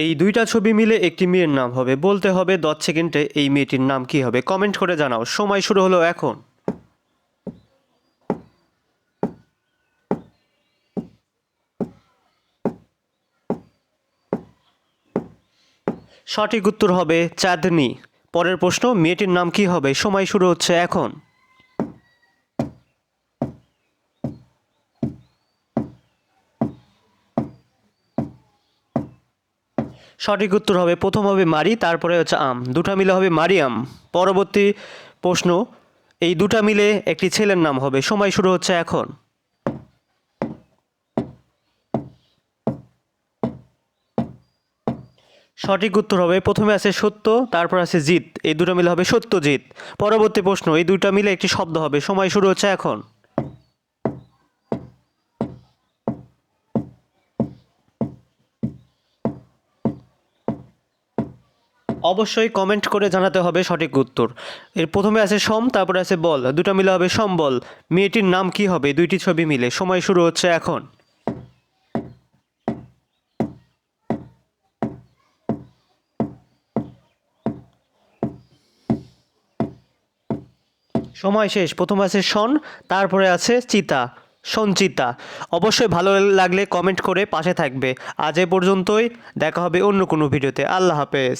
এই দুইটা ছবি মিলে একটি মেয়ের নাম হবে। বলতে হবে দশ সেকেন্ডে এই মেয়েটির নাম কি হবে? কমেন্ট করে জানাও। সময় শুরু হলো এখন। সঠিক উত্তর হবে চাঁদনি। পরের প্রশ্ন, মেয়েটির নাম কি হবে? সময় শুরু হচ্ছে এখন। সঠিক উত্তর হবে, প্রথম হবে মারি, তারপরে হচ্ছে আম। দুটা মিলে হবে মারিয়াম। পরবর্তী প্রশ্ন, এই দুটা মিলে একটি ছেলের নাম হবে। সময় শুরু হচ্ছে এখন। সঠিক উত্তর হবে, প্রথমে আছে সত্য, তারপর আছে জিত। এই দুটো মিলে হবে সত্যজিৎ। পরবর্তী প্রশ্ন, এই দুইটা মিলে একটি শব্দ হবে। সময় শুরু হচ্ছে এখন। অবশ্যই কমেন্ট করে জানাতে হবে সঠিক উত্তর। এর প্রথমে আছে সম, তারপরে আছে বল। দুটো মিলে হবে সম্বল মেয়েটির নাম কি হবে? দুইটি ছবি মিলে। সময় শুরু হচ্ছে এখন। সময় শেষ। প্রথম আছে শন, তারপরে আছে চিতা, সঞ্চিতা। অবশ্যই ভালো লাগলে কমেন্ট করে পাশে থাকবে। আজ এ পর্যন্তই। দেখা হবে অন্য কোনো ভিডিওতে। আল্লাহ হাফেজ।